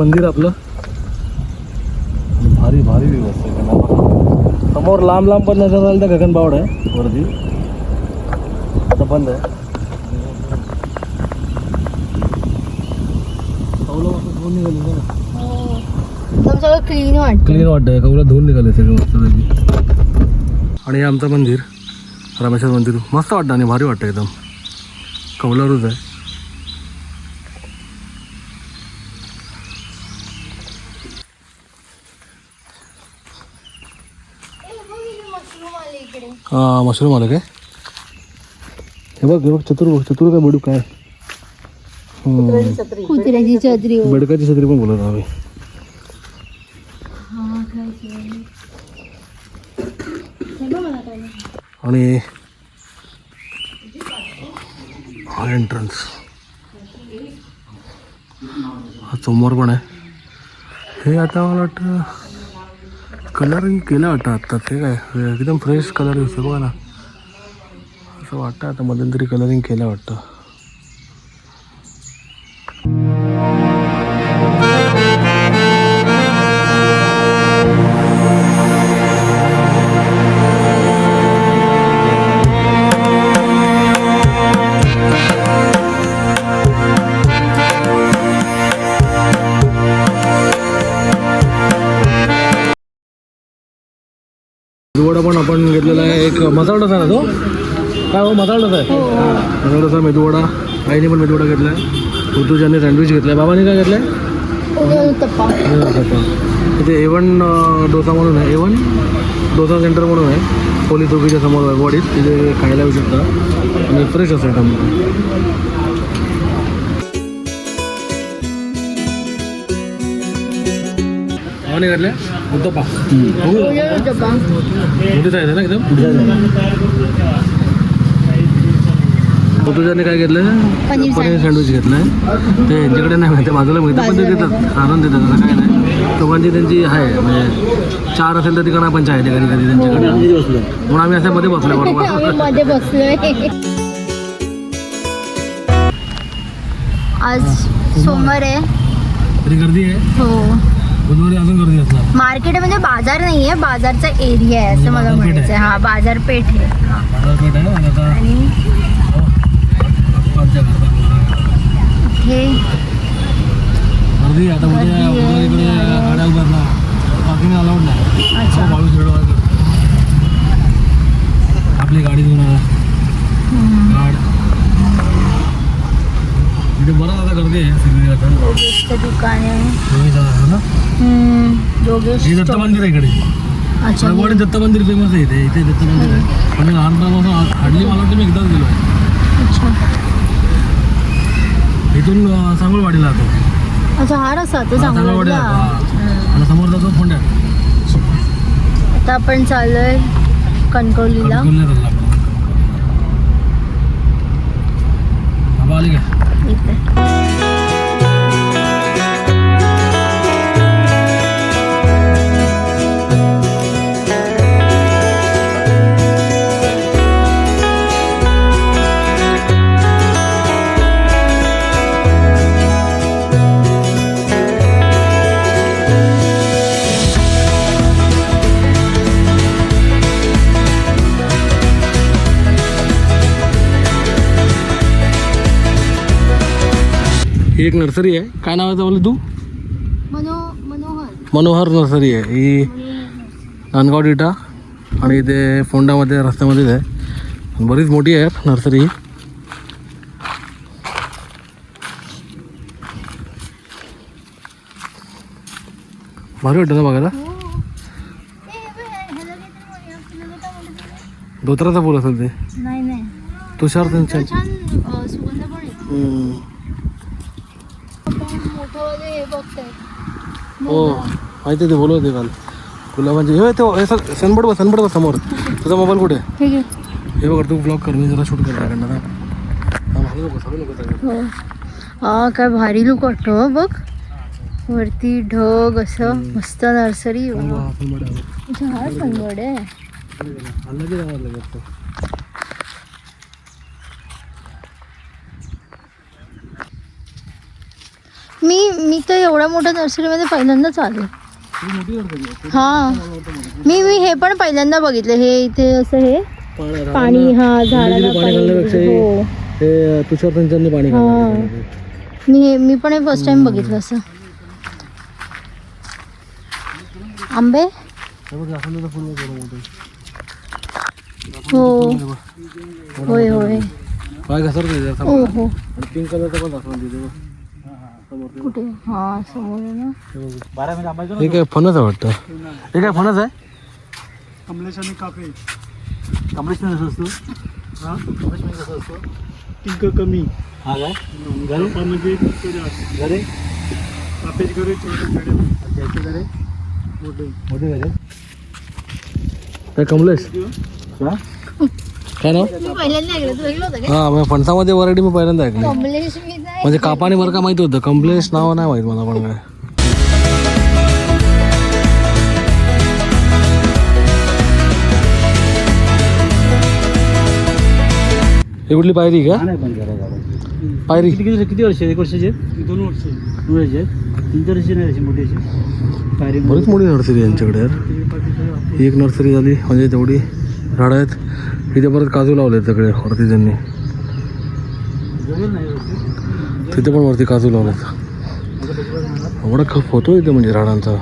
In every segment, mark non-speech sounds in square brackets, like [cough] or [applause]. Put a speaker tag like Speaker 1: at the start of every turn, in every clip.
Speaker 1: मंदिर आपलं. भारी भारी व्यवस्था आहे. समोर लांब लांब पण नजर आलं तर गगनबावड आहे. वरती. आता बंद आहे.
Speaker 2: एकदम सगळं क्लीन वाटतं.
Speaker 1: क्लीन वाटतंय धुवून निघाले सगळं मस्त आणि हे आमचं मंदिर. रामेश्वर मंदिर. मस्त वाटतं आणि भारी वाटतं एकदम. कौलारूच आहे. हां मशरूम आलं काय? हे बघ हे बघ चतुर बघ चतुर काय बेडूक काय? हम्म.
Speaker 2: कुत्र्याची छत्री हो.
Speaker 1: बेडकाची छत्री पण बोलत आम्ही. आणि हा एंट्रन्स हा समोर पण आहे. हे आता मला वाटतं कलरिंग केलं वाटतं आत्ता ते काय एकदम फ्रेश कलर दिसतो बघा ना. असं वाटतं आता मध्यंतरी कलरिंग केलं वाटतं. मेदूवडा पण आपण घेतलेला आहे एक मसाला डोसा ना तो? काय हो मसाला डोसा आहे मसाला डोसा मेदूवडा आईने पण मेदूवडा घेतला आहे ऋतुजाने सँडविच घेतला आहे बाबाने काय घेतलं आहे इथे ए वन डोसा म्हणून आहे. ए वन डोसा सेंटर म्हणून आहे. पोलीस चौकीच्या समोर आहे वाडीत तिथे खायला येऊ शकता. आणि फ्रेश असेल टमाटर बाबाने घेतल्या? मोठी साईज आहे ना एकदम ऋतुजाने काय घेतलं
Speaker 2: पनीर
Speaker 1: सँडविच घेतलंय. ते यांच्याकडे नाही माहिती बाजूला मिळतं पण ते देतात साधन देतात असं काय नाही. दोघांची त्यांची आहे म्हणजे चार असेल तर तिकडं पण आहे कधी कधी त्यांच्याकडे. म्हणून आम्ही अशा मध्ये बसलो बरोबर. [laughs]
Speaker 2: मध्ये बसलोय. आज सोमवार आहे.
Speaker 1: गर्दी आहे.
Speaker 2: हो.
Speaker 1: बुधवारी अजून गर्दी असणार
Speaker 2: मार्केट म्हणजे बाजार नाहीये बाजारचा एरिया आहे असं मला
Speaker 1: बाजारपेठ
Speaker 2: म्हणायचं आहे हा बाजारपेठ आहे हा.
Speaker 1: बाजारपेठ आहे ना आणि आता
Speaker 2: आणि
Speaker 1: आमच्या घरात
Speaker 2: हे
Speaker 1: गर्दी आहे. आता उद्या
Speaker 2: गर्दी आहे.
Speaker 1: उद्या इकडे गाड्या उभारणार पार्किंग अलाउड नाही
Speaker 2: अच्छा.
Speaker 1: हो, बावीस दीड वाजता आपली गाडी घेऊन आला
Speaker 2: हम्म.
Speaker 1: गाड इथे बरं गर्दी आहे सगळी आता.
Speaker 2: योगेशचं दुकान आहे.
Speaker 1: योगेश दादा आहे ना.
Speaker 2: हम्म, योगेश
Speaker 1: हे दत्त मंदिर आहे इकडे.
Speaker 2: अच्छा.
Speaker 1: रगवाडी दत्त मंदिर फेमस आहे इथे इथे दत्त मंदिर आहे. पण मी लहानपणापासून हार्डली मला वाटतं मी एकदाच गेलो आहे.
Speaker 2: अच्छा.
Speaker 1: इथून अं, सांगोलवाडीला जातो.
Speaker 2: अच्छा हा रस्ता तो
Speaker 1: हा, जातो हा. आणि समोर जातो फोंड्यात.
Speaker 2: आता आपण चाललोय कणकवलीला.
Speaker 1: कणकवलीला चाललो आपण. बाबा आली का?
Speaker 2: इथे.
Speaker 1: ही एक नर्सरी आहे. काय नाव आहे बोल तू?
Speaker 2: मनो मनोहर.
Speaker 1: मनोहर नर्सरी आहे. ही नांदगाव डेटा आणि इथे फोंडामध्ये रस्त्यामध्येच आहे. बरीच मोठी आहे नर्सरी भारी वाटतं ना बघायला? धोत्राचा फुल असेल ते.
Speaker 2: नाही नाही.
Speaker 1: तुषार त्यांच्या
Speaker 2: छान अं, सुगंध पण आहे
Speaker 1: हम्म.
Speaker 2: आपण मोठं वगैरे हे बघतोय
Speaker 1: हो. माहिती ते बोलत होते काल. गुलाबांचे हे तो हे सर सनबड बघ सनबड बघ समोर. तुझा मोबाईल कुठे? आहे?
Speaker 2: ठीक आहे.
Speaker 1: हे बघ तू ब्लॉग कर मी जरा शूट सगळं.
Speaker 2: हो. हा काय भारी लुक वाटतो हो बघ. वरती ढग असं मस्त नर्सरी
Speaker 1: हा, सनबड आहे.
Speaker 2: अच्छा हा सनबर्ड आहे
Speaker 1: आलं की जावं लागेल तो.
Speaker 2: मी मी तर एवढ्या मोठ्या नर्सरीमध्ये पहिल्यांदाच आले हा. मी मी हे पण पहिल्यांदा बघितलं. हे इथे असं हे. पाणी हा झाडाला
Speaker 1: पाणी हे- तुषार पाणी
Speaker 2: मी हे मी पण हे फर्स्ट टाइम बघितलं असं. आंबे? हो होय होय. हो हो
Speaker 1: पिंक कलरचा पण दाखवून.
Speaker 2: कुठे? हा समोर आहे ना
Speaker 1: हे काय फणस आहे वाटतं? हे काय फणस आहे?
Speaker 3: कमलेश आणि काफे
Speaker 1: कमलेश कसं असतो?
Speaker 3: हा?
Speaker 1: कमलेश कसं असतो?
Speaker 3: पिंक कमी.
Speaker 1: हा काय?
Speaker 3: कापा म्हणजे पिंक जास्त.
Speaker 1: घरे?
Speaker 3: कापेच घरे छोटे छोटे.
Speaker 1: त्याचे घरे?
Speaker 3: मोठे.
Speaker 1: मोठे घरे? काय कमलेश? हा? काय नाव?
Speaker 2: होतं
Speaker 1: हा मग फणसामध्ये व्हरायटी मी पहिल्यांदा ऐकली. म्हणजे कापाने बरं का माहिती होतं? कमलेश नाव नाही माहीत मला पण काय. ही कुठली पायरी का? पायरी.
Speaker 3: किती किती किती वर्ष एक वर्षाचे दोन वर्ष दोन वर्ष तीन चार वर्षी नाही अशी मोठी अशी. पायरी
Speaker 1: बरीच मोठी. नर्सरी आहे यांच्याकडे यार. ही एक नर्सरी झाली म्हणजे तेवढी झाडं आहेत. इथे परत काजू लावले सगळे वरती त्यांनी तिथे पण वरती काजू लावलेत एवढा खप होतो इथे म्हणजे राडांचा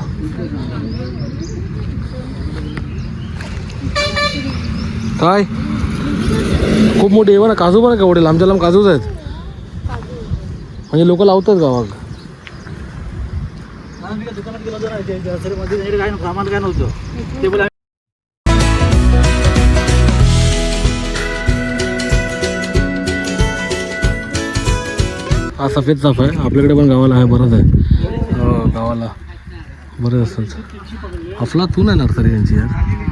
Speaker 1: काय खूप मोठी आहे ना काजू पण वडील लांबच्या लांब काजूच आहेत म्हणजे लोक लावतात गावात
Speaker 3: ते काय नव्हतं
Speaker 1: हा सफेद चाफ आहे. आपल्याकडे पण गावाला आहे बरंच आहे. हो गावाला. बरेच असतात आपला तू नाही नर्सरी यांची यार?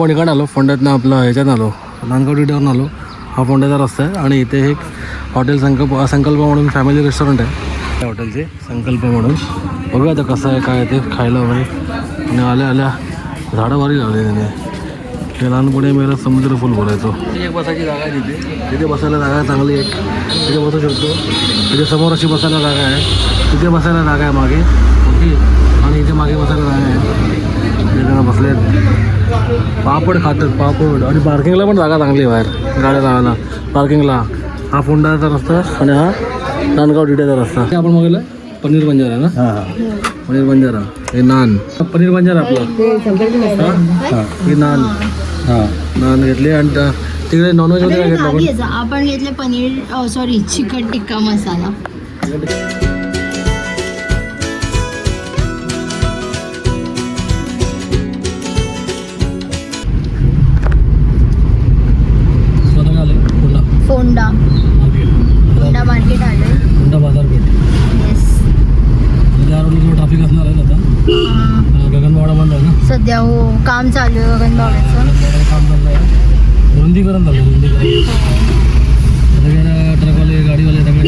Speaker 1: आपण इकडे आलो फोंड्यातनं आपलं ह्याच्यात आलो नांदगाव डिटावरून आलो. हा फोंड्याचा रस्ता आहे आणि इथे एक हॉटेल संकल्प संकल्प म्हणून फॅमिली रेस्टॉरंट आहे. त्या हॉटेलचे संकल्प म्हणून. बघूया आता कसं आहे काय ते खायला वगैरे. आणि आल्या आल्या झाडं भारी लावले त्याने. ते लहानपणी मला समुद्र फुल बोलायचो एक बसायची जागा आहे तिथे. तिथे बसायला जागा आहे चांगली एक. तिथे बसू शकतो. तिथे समोर अशी बसायला जागा आहे. तिथे बसायला जागा आहे मागे. ओके? आणि इथे मागे बसायला जागा आहे. जण बसले पापड खातात पापड. आणि पार्किंगला पण जागा चांगली आहे बाहेर. गाड्या लावायला पार्किंगला हा फोंडाचा रस्ता आणि हा नांदगाव डिट्याचा रस्ता. हे आपण बघितलं? पनीर बंजारा ना? पनीर बंजारा. हे नान. पनीर बंजारा आपलं. हा. नान. हा. नान घेतले आणि तिकडे नॉनव्हेज वगैरे घेतलं. आपण?
Speaker 2: घेतले पनीर सॉरी चिकन टिक्का मसाला. सध्या हो काम चालू आहे गगनबावड्याचं
Speaker 1: रुंदीकरण झालं रुंदीकरण. ट्रकवाले गाडीवाले सगळे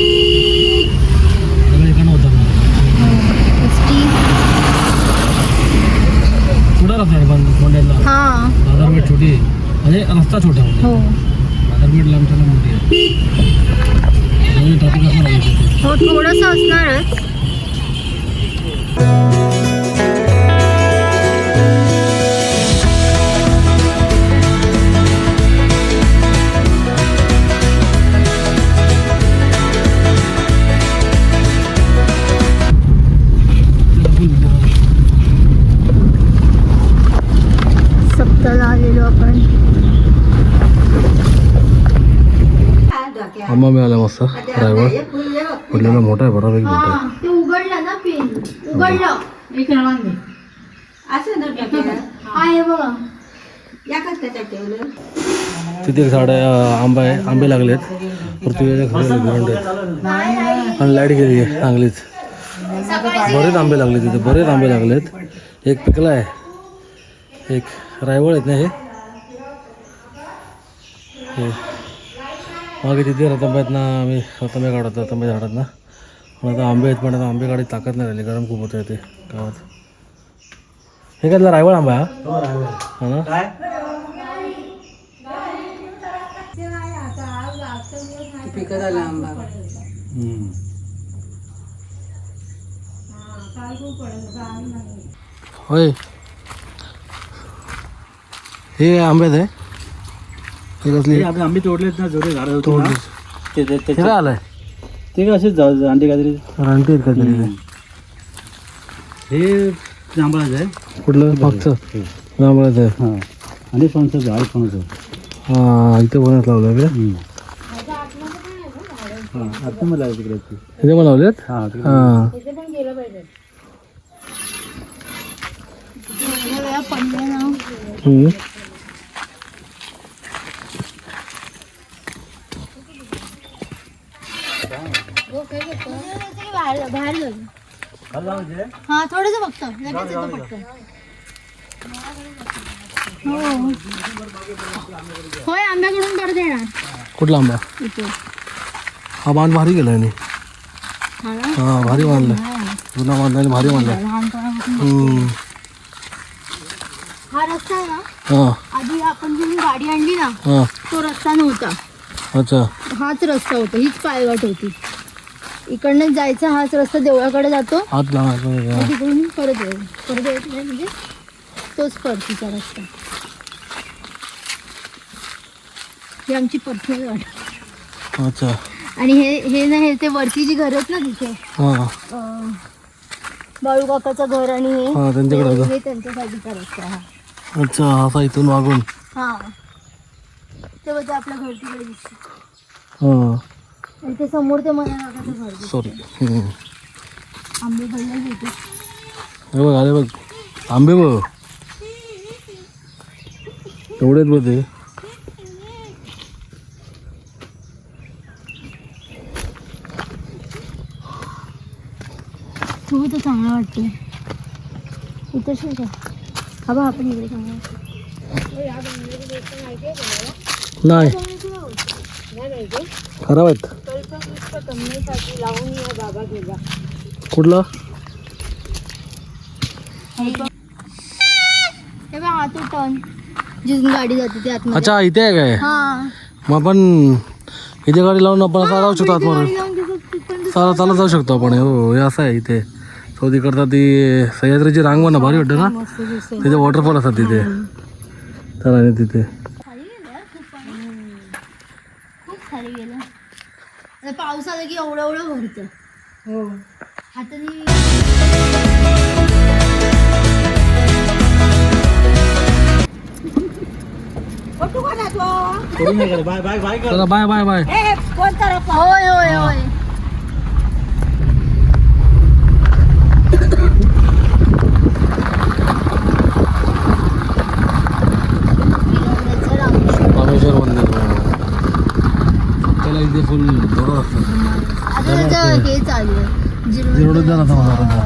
Speaker 1: सगळे इकडनं होतात छोटा रस्ता आहे पण फोंड्याला
Speaker 2: हा.
Speaker 1: बाजारपेठ छोटी आहे. म्हणजे रस्ता छोटा
Speaker 2: हो.
Speaker 1: बाजारपेठ लांबच्या लांब मोठी आहे.
Speaker 2: हो थोडंसं असणारच.
Speaker 1: आंबा मिळाला मस्त ड्रायव्हर पडलेला मोठा आहे मोठा आहे
Speaker 2: ते उघडलं ना पिन उघडलं आहे बघा
Speaker 1: तिथे एक झाड आंबा आहे आंबे लागलेत पृथ्वीच्या खाली ग्राउंड आहेत आणि लाइट गेली आहे चांगलीच बरेच आंबे लागले तिथे बरेच आंबे लागलेत एक पिकला आहे एक रायवळ आहेत ना हे मागे तिथे ना आम्ही रतंबे काढत रतंबे झाडात ना. पण आता आंबे आहेत पण आता आंबे काढी ताकद नाही राहिली गरम खूप होतं ते गावात. हे काय रायवळ आंबा आहे हा? हा ना? होय. हे आंबे आहे हे कसली
Speaker 3: आपले आंबे तोडलेत ना जोडे झाड होते
Speaker 1: तोडली.
Speaker 3: ना, ते- ते-
Speaker 1: हे काय आलंय?
Speaker 3: ते काय असेच जा- अंडे काहीतरी?
Speaker 1: रानटी आहेत काहीतरी ते.
Speaker 3: हे जांभळाचं आहे.
Speaker 1: कुठलं? मागचं.
Speaker 3: हे.
Speaker 1: जांभळाचं आहे.
Speaker 3: हां. आणि फणसाचं झाड फणसाचं
Speaker 1: हा इथे बनत लावलं का.
Speaker 3: हां आता मला आहे तिकडे ते.
Speaker 1: इथे पण लावलेत?
Speaker 3: हां तिकडे.
Speaker 1: हा. हम्म.
Speaker 2: बाहेर बाहेर जाऊ
Speaker 3: खाली लावायचे?
Speaker 2: हा थोडंसं बघतो लगेच येतो पटकन. हो होय आंब्याकडून परत येणार
Speaker 1: कुठला आंबा?
Speaker 2: इथे.
Speaker 1: हा बांध भारी गेला याने
Speaker 2: हा ना?
Speaker 1: हा भारी बांधलाय.
Speaker 2: हा.
Speaker 1: जुना बांधलाय भारी बांधलाय.
Speaker 2: लहानपणापासून
Speaker 1: हम्म.
Speaker 2: हा रस्ता आहे ना?
Speaker 1: हा.
Speaker 2: आधी आपण जी गाडी आणली ना
Speaker 1: हा.
Speaker 2: तो रस्ता नव्हता.
Speaker 1: अच्छा.
Speaker 2: हाच रस्ता होता हीच पायवाट होती. इकडनं जायचा हाच रस्ता देवळाकडे जातो.
Speaker 1: हात लावायचा
Speaker 2: मग तिकडून परत येऊ. परत यायचं नाही म्हणजे तोच परतीचा रस्ता. ही आमची पर्सनल
Speaker 1: अच्छा.
Speaker 2: आणि हे हे ना हे ते वरती जी घर आहेत ना तिथे
Speaker 1: हा.
Speaker 2: अं, बाळू काकाचं घर आणि हे
Speaker 1: हा त्यांच्याकडे
Speaker 2: हे-
Speaker 1: होतं
Speaker 2: हे त्यांच्यासाठीचा रस्ता हा
Speaker 1: अच्छा असा इथून मागून
Speaker 2: हा. तेव्हा ते आपल्या घर तिकडे दिसते.
Speaker 1: हा.
Speaker 2: समोर ते दिसतं.
Speaker 1: सॉरी
Speaker 2: आंबे पडले
Speaker 1: बघ आले बघ. आंबे बघ. एवढेच बघ ते.
Speaker 2: तू तर चांगला वाटते इथं हा बा आपण इकडे चांगला वाटतं.
Speaker 1: नाही. खराब आहेत. कुठला?
Speaker 2: हे बघ हा तो टर्न. जिथून गाडी जाते ते आतमध्ये.
Speaker 1: अच्छा इथे आहे काय?
Speaker 2: हा.
Speaker 1: मग आपण इथे गाडी लावून आपण असा जाऊ शकतो आतमध्ये. चालत चालत जाऊ शकतो. आपण. हो हे असं आहे इथे. सौदी करता ती सह्याद्रीची रांग ना भारी वाटते ना? तिथे वॉटरफॉल असतात तिथे. तर आणि तिथे.
Speaker 2: आता पाऊस आला की एवढं एवढं भरतं. हो. हाताने
Speaker 3: करून नाही करा. बाय बाय बाय कर.
Speaker 1: चला बाय बाय बाय.
Speaker 2: होय होय होय
Speaker 1: रामेश्वर मंदिर त्याला इथे फुल जोरात असतात
Speaker 2: आता त्याचं हे चालू आहे
Speaker 1: जीर्णोद्धार आता होणार